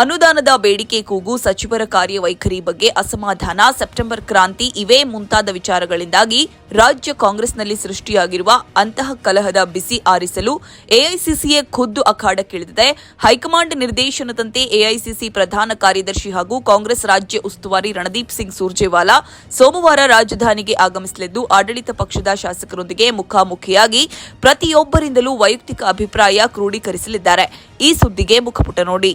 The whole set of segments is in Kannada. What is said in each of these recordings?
ಅನುದಾನದ ಬೇಡಿಕೆ ಕೂಗು ಸಚಿವರ ಕಾರ್ಯವೈಖರಿ ಬಗ್ಗೆ ಅಸಮಾಧಾನ. ಸೆಪ್ಟೆಂಬರ್ ಕ್ರಾಂತಿ ಇವೇ ಮುಂತಾದ ವಿಚಾರಗಳಿಂದಾಗಿ ರಾಜ್ಯ ಕಾಂಗ್ರೆಸ್ನಲ್ಲಿ ಸೃಷ್ಟಿಯಾಗಿರುವ ಅಂತಹ ಕಲಹದ ಬಿಸಿ ಆರಿಸಲು ಎಐಸಿಸಿಯೇ ಖುದ್ದು ಅಖಾಡಕ್ಕಿಳಿದಿದೆ ಹೈಕಮಾಂಡ್ ನಿರ್ದೇಶನದಂತೆ ಎಐಸಿಸಿ ಪ್ರಧಾನ ಕಾರ್ಯದರ್ಶಿ ಹಾಗೂ ಕಾಂಗ್ರೆಸ್ ರಾಜ್ಯ ಉಸ್ತುವಾರಿ ರಣದೀಪ್ ಸಿಂಗ್ ಸುರ್ಜೇವಾಲಾ ಸೋಮವಾರ ರಾಜಧಾನಿಗೆ ಆಗಮಿಸಲಿದ್ದು, ಆಡಳಿತ ಪಕ್ಷದ ಶಾಸಕರೊಂದಿಗೆ ಮುಖಾಮುಖಿಯಾಗಿ ಪ್ರತಿಯೊಬ್ಬರಿಂದಲೂ ವೈಯಕ್ತಿಕ ಅಭಿಪ್ರಾಯ ಕ್ರೋಢೀಕರಿಸಲಿದ್ದಾರೆ ಈ ಸುದ್ದಿಗೆ ಮುಖಪುಟ ನೋಡಿ.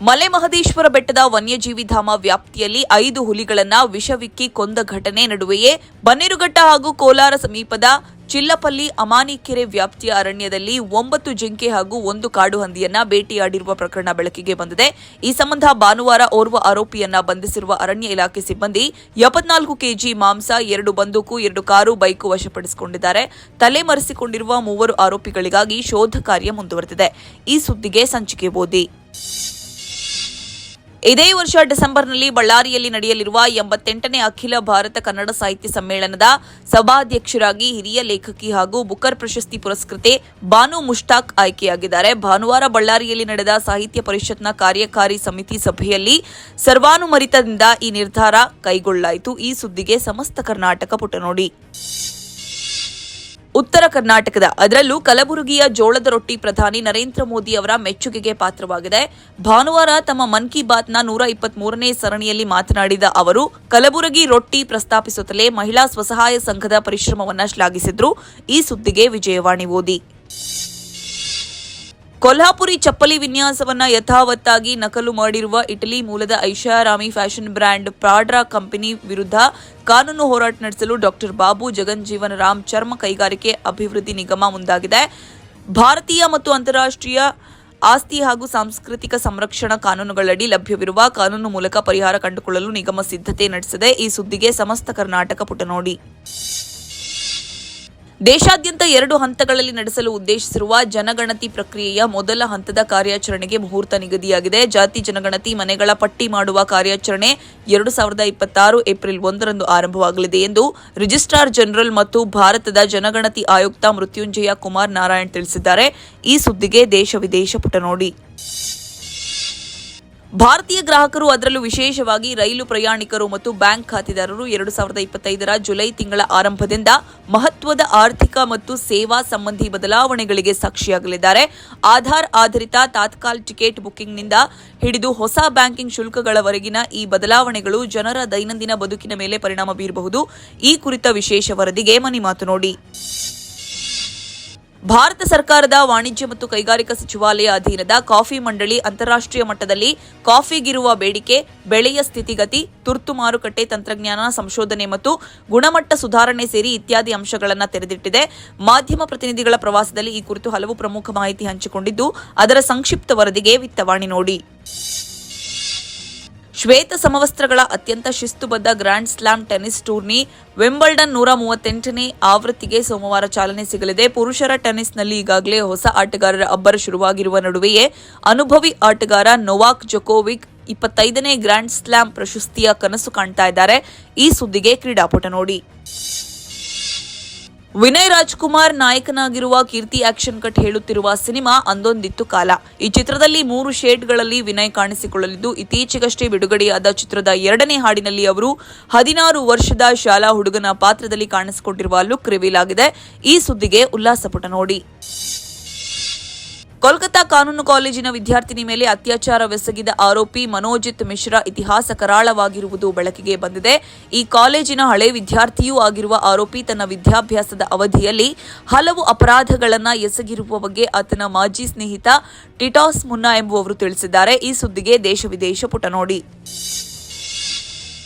ಮಲೆ ಮಹದೇಶ್ವರ ಬೆಟ್ಟದ ವನ್ಯಜೀವಿ ಧಾಮ ವ್ಯಾಪ್ತಿಯಲ್ಲಿ ಐದು ಹುಲಿಗಳನ್ನ ವಿಷವಿಕ್ಕಿ ಕೊಂದ ಘಟನೆ ನಡುವೆಯೇ ಬನ್ನೇರುಘಟ್ಟ ಹಾಗೂ ಕೋಲಾರ ಸಮೀಪದ ಚಿಲ್ಲಪಲ್ಲಿ ಅಮಾನಿಕೆರೆ ವ್ಯಾಪ್ತಿಯ ಅರಣ್ಯದಲ್ಲಿ ಒಂಬತ್ತು ಜಿಂಕೆ ಹಾಗೂ ಒಂದು ಕಾಡು ಹಂದಿಯನ್ನ ಭೇಟಿಯಾಡಿರುವ ಪ್ರಕರಣ ಬೆಳಕಿಗೆ ಬಂದಿದೆ. ಈ ಸಂಬಂಧ ಭಾನುವಾರ ಓರ್ವ ಆರೋಪಿಯನ್ನ ಬಂಧಿಸಿರುವ ಅರಣ್ಯ ಇಲಾಖೆ ಸಿಬ್ಬಂದಿ ಎಪ್ಪತ್ನಾಲ್ಕು ಕೆಜಿ ಮಾಂಸ, ಎರಡು ಬಂದೂಕು, ಎರಡು ಕಾರು ಬೈಕು ವಶಪಡಿಸಿಕೊಂಡಿದ್ದಾರೆ. ತಲೆಮರೆಸಿಕೊಂಡಿರುವ ಮೂವರು ಆರೋಪಿಗಳಿಗಾಗಿ ಶೋಧ ಕಾರ್ಯ ಮುಂದುವರೆದಿದೆ. ಈ ಸುದ್ದಿಗೆ ಸಂಚಿಕೆ ಓದಿ. ಇದೇ ವರ್ಷ ಡಿಸೆಂಬರ್ನಲ್ಲಿ ಬಳ್ಳಾರಿಯಲ್ಲಿ ನಡೆಯಲಿರುವ ಎಂಬತ್ತೆಂಟನೇ ಅಖಿಲ ಭಾರತ ಕನ್ನಡ ಸಾಹಿತ್ಯ ಸಮ್ಮೇಳನದ ಸಭಾಧ್ಯಕ್ಷರಾಗಿ ಹಿರಿಯ ಲೇಖಕಿ ಹಾಗೂ ಬುಕರ್ ಪ್ರಶಸ್ತಿ ಪುರಸ್ಕೃತೆ ಬಾನು ಮುಷ್ಟಾಕ್ ಆಯ್ಕೆಯಾಗಿದ್ದಾರೆ. ಭಾನುವಾರ ಬಳ್ಳಾರಿಯಲ್ಲಿ ನಡೆದ ಸಾಹಿತ್ಯ ಪರಿಷತ್ನ ಕಾರ್ಯಕಾರಿ ಸಮಿತಿ ಸಭೆಯಲ್ಲಿ ಸರ್ವಾನುಮರಿತದಿಂದ ಈ ನಿರ್ಧಾರ ಕೈಗೊಳ್ಳಲಾಯಿತು ಈ ಸುದ್ದಿಗೆ ಸಮಸ್ತ ಕರ್ನಾಟಕ ಪುಟ ನೋಡಿ ಉತ್ತರ ಕರ್ನಾಟಕದ ಅದರಲ್ಲೂ ಕಲಬುರಗಿಯ ಜೋಳದ ರೊಟ್ಟಿ ಪ್ರಧಾನಿ ನರೇಂದ್ರ ಮೋದಿ ಅವರ ಮೆಚ್ಚುಗೆಗೆ ಪಾತ್ರವಾಗಿದೆ. ಭಾನುವಾರ ತಮ್ಮ ಮನ್ ಕಿ ಬಾತ್ನ ನೂರ ಇಪ್ಪತ್ಮೂರನೇ ಸರಣಿಯಲ್ಲಿ ಮಾತನಾಡಿದ ಅವರು, ಕಲಬುರಗಿ ರೊಟ್ಟಿ ಪ್ರಸ್ತಾಪಿಸುತ್ತಲೇ ಮಹಿಳಾ ಸ್ವಸಹಾಯ ಸಂಘದ ಪರಿಶ್ರಮವನ್ನು ಶ್ಲಾಘಿಸಿದ್ರು. ಈ ಸುದ್ದಿಗೆ ವಿಜಯವಾಣಿ ಓದಿ. ಕೊಲ್ಹಾಪುರಿ ಚಪ್ಪಲಿ ವಿನ್ಯಾಸವನ್ನ ಯಥಾವತ್ತಾಗಿ ನಕಲು ಮಾಡಿರುವ ಇಟಲಿ ಮೂಲದ ಐಷಾರಾಮಿ ಫ್ಯಾಷನ್ ಬ್ರ್ಯಾಂಡ್ ಪ್ರಾಡ್ರಾ ಕಂಪನಿ ವಿರುದ್ಧ ಕಾನೂನು ಹೋರಾಟ ನಡೆಸಲು ಡಾಕ್ಟರ್ ಬಾಬು ಜಗನ್ಜೀವನ್ ರಾಮ್ ಚರ್ಮ ಕೈಗಾರಿಕೆ ಅಭಿವೃದ್ಧಿ ನಿಗಮ ಮುಂದಾಗಿದೆ. ಭಾರತೀಯ ಮತ್ತು ಅಂತಾರಾಷ್ಟ್ರೀಯ ಆಸ್ತಿ ಹಾಗೂ ಸಾಂಸ್ಕೃತಿಕ ಸಂರಕ್ಷಣಾ ಕಾನೂನುಗಳಡಿ ಲಭ್ಯವಿರುವ ಕಾನೂನು ಮೂಲಕ ಪರಿಹಾರ ಕಂಡುಕೊಳ್ಳಲು ನಿಗಮ ಸಿದ್ಧತೆ ನಡೆಸಿದೆ ಈ ಸುದ್ದಿಗೆ ಸಮಸ್ತ ಕರ್ನಾಟಕ ಪುಟ ನೋಡಿ ದೇಶಾದ್ಯಂತ ಎರಡು ಹಂತಗಳಲ್ಲಿ ನಡೆಸಲು ಉದ್ದೇಶಿಸಿರುವ ಜನಗಣತಿ ಪ್ರಕ್ರಿಯೆಯ ಮೊದಲ ಹಂತದ ಕಾರ್ಯಾಚರಣೆಗೆ ಮುಹೂರ್ತ ನಿಗದಿಯಾಗಿದೆ. ಜಾತಿ ಜನಗಣತಿ ಮನೆಗಳ ಪಟ್ಟಿ ಮಾಡುವ ಕಾರ್ಯಾಚರಣೆ ಎರಡು ಸಾವಿರದ ಇಪ್ಪತ್ತಾರು ಏಪ್ರಿಲ್ ಒಂದರಂದು ಆರಂಭವಾಗಲಿದೆ ಎಂದು ರಿಜಿಸ್ಟ್ರಾರ್ ಜನರಲ್ ಮತ್ತು ಭಾರತದ ಜನಗಣತಿ ಆಯುಕ್ತ ಮೃತ್ಯುಂಜಯ ಕುಮಾರ್ ನಾರಾಯಣ್ ತಿಳಿಸಿದ್ದಾರೆ. ಈ ಸುದ್ದಿಗೆ ದೇಶ ವಿದೇಶ ಪುಟ ನೋಡಿ. ಭಾರತೀಯ ಗ್ರಾಹಕರು ಅದರಲ್ಲೂ ವಿಶೇಷವಾಗಿ ರೈಲು ಪ್ರಯಾಣಿಕರು ಮತ್ತು ಬ್ಯಾಂಕ್ ಖಾತೆದಾರರು ಎರಡು ಸಾವಿರದ ಇಪ್ಪತ್ತೈದರ ಜುಲೈ ತಿಂಗಳ ಆರಂಭದಿಂದ ಮಹತ್ವದ ಆರ್ಥಿಕ ಮತ್ತು ಸೇವಾ ಸಂಬಂಧಿ ಬದಲಾವಣೆಗಳಿಗೆ ಸಾಕ್ಷಿಯಾಗಲಿದ್ದಾರೆ. ಆಧಾರ್ ಆಧಾರಿತ ತಾತ್ಕಾಲ್ ಟಿಕೆಟ್ ಬುಕ್ಕಿಂಗ್ನಿಂದ ಹಿಡಿದು ಹೊಸ ಬ್ಯಾಂಕಿಂಗ್ ಶುಲ್ಕಗಳವರೆಗಿನ ಈ ಬದಲಾವಣೆಗಳು ಜನರ ದೈನಂದಿನ ಬದುಕಿನ ಮೇಲೆ ಪರಿಣಾಮ ಬೀರಬಹುದು. ಈ ಕುರಿತ ವಿಶೇಷ ವರದಿಗೆ ಮನಿ ಮಾತು ನೋಡಿ. ಭಾರತ ಸರ್ಕಾರದ ವಾಣಿಜ್ಯ ಮತ್ತು ಕೈಗಾರಿಕಾ ಸಚಿವಾಲಯ ಅಧೀನದ ಕಾಫಿ ಮಂಡಳಿ ಅಂತಾರಾಷ್ಟ್ರೀಯ ಮಟ್ಟದಲ್ಲಿ ಕಾಫಿಗಿರುವ ಬೇಡಿಕೆ, ಬೆಳೆಯ ಸ್ಥಿತಿಗತಿ, ತುರ್ತು ಮಾರುಕಟ್ಟೆ ತಂತ್ರಜ್ಞಾನ ಸಂಶೋಧನೆ ಮತ್ತು ಗುಣಮಟ್ಟ ಸುಧಾರಣೆ ಸೇರಿ ಇತ್ಯಾದಿ ಅಂಶಗಳನ್ನು ತೆರೆದಿಟ್ಟಿದೆ. ಮಾಧ್ಯಮ ಪ್ರತಿನಿಧಿಗಳ ಪ್ರವಾಸದಲ್ಲಿ ಈ ಕುರಿತು ಹಲವು ಪ್ರಮುಖ ಮಾಹಿತಿ ಹಂಚಿಕೊಂಡಿದ್ದು, ಅದರ ಸಂಕ್ಷಿಪ್ತ ವರದಿಗೆ ವಿತ್ತವಾಣಿ ನೋಡಿ. ಶ್ವೇತ ಸಮವಸ್ತ್ರಗಳ ಅತ್ಯಂತ ಶಿಸ್ತುಬದ್ಧ grand slam tennis tourney Wimbledon ನೂರ ಮೂವತ್ತೆಂಟನೇ ಆವೃತ್ತಿಗೆ ಸೋಮವಾರ ಚಾಲನೆ ಸಿಗಲಿದೆ. ಪುರುಷರ ಟೆನ್ನಿಸ್ನಲ್ಲಿ ಈಗಾಗಲೇ ಹೊಸ ಆಟಗಾರರ ಅಬ್ಬರ ಶುರುವಾಗಿರುವ ನಡುವೆಯೇ ಅನುಭವಿ ಆಟಗಾರ ನೊವಾಕ್ ಜೊಕೋವಿಕ್ ಇಪ್ಪತ್ತೈದನೇ ಗ್ರ್ಯಾಂಡ್ ಸ್ಲಾಮ್ ಪ್ರಶಸ್ತಿಯ ಕನಸು ಕಾಣ್ತಾ ಇದ್ದಾರೆ. ಈ ಸುದ್ದಿಗೆ ಕ್ರೀಡಾಪಟ ನೋಡಿ. ವಿನಯ್ ರಾಜ್ಕುಮಾರ್ ನಾಯಕನಾಗಿರುವ ಕೀರ್ತಿ ಆಕ್ಷನ್ ಕಟ್ ಹೇಳುತ್ತಿರುವ ಸಿನಿಮಾ ಅಂದೊಂದಿತ್ತು ಕಾಲ. ಈ ಚಿತ್ರದಲ್ಲಿ ಮೂರು ಶೇಡ್ಗಳಲ್ಲಿ ವಿನಯ್ ಕಾಣಿಸಿಕೊಳ್ಳಲಿದ್ದು, ಇತ್ತೀಚೆಗಷ್ಟೇ ಬಿಡುಗಡೆಯಾದ ಚಿತ್ರದ ಎರಡನೇ ಹಾಡಿನಲ್ಲಿ ಅವರು ಹದಿನಾರು ವರ್ಷದ ಶಾಲಾ ಹುಡುಗನ ಪಾತ್ರದಲ್ಲಿ ಕಾಣಿಸಿಕೊಂಡಿರುವ ಲುಕ್ ರಿವೀಲ್ ಆಗಿದೆ. ಈ ಸುದ್ದಿಗೆ ಉಲ್ಲಾಸಪುಟ ನೋಡಿ. ಕೋಲ್ಕತಾ ಕಾನೂನು ಕಾಲೇಜಿನ ವಿದ್ಯಾರ್ಥಿನಿ ಮೇಲೆ ಅತ್ಯಾಚಾರವೆಸಗಿದ ಆರೋಪಿ ಮನೋಜಿತ್ ಮಿಶ್ರಾ ಇತಿಹಾಸ ಕರಾಳವಾಗಿರುವುದು ಬೆಳಕಿಗೆ ಬಂದಿದೆ. ಈ ಕಾಲೇಜಿನ ಹಳೆ ವಿದ್ಯಾರ್ಥಿಯೂ ಆಗಿರುವ ಆರೋಪಿ ತನ್ನ ವಿದ್ಯಾಭ್ಯಾಸದ ಅವಧಿಯಲ್ಲಿ ಹಲವು ಅಪರಾಧಗಳನ್ನು ಎಸಗಿರುವ ಬಗ್ಗೆ ಆತನ ಮಾಜಿ ಸ್ನೇಹಿತ ಟಿಟಾಸ್ ಮುನ್ನಾ ಎಂಬುವವರು ತಿಳಿಸಿದ್ದಾರೆ. ಈ ಸುದ್ದಿಗೆ ದೇಶ ವಿದೇಶ ಪುಟ ನೋಡಿ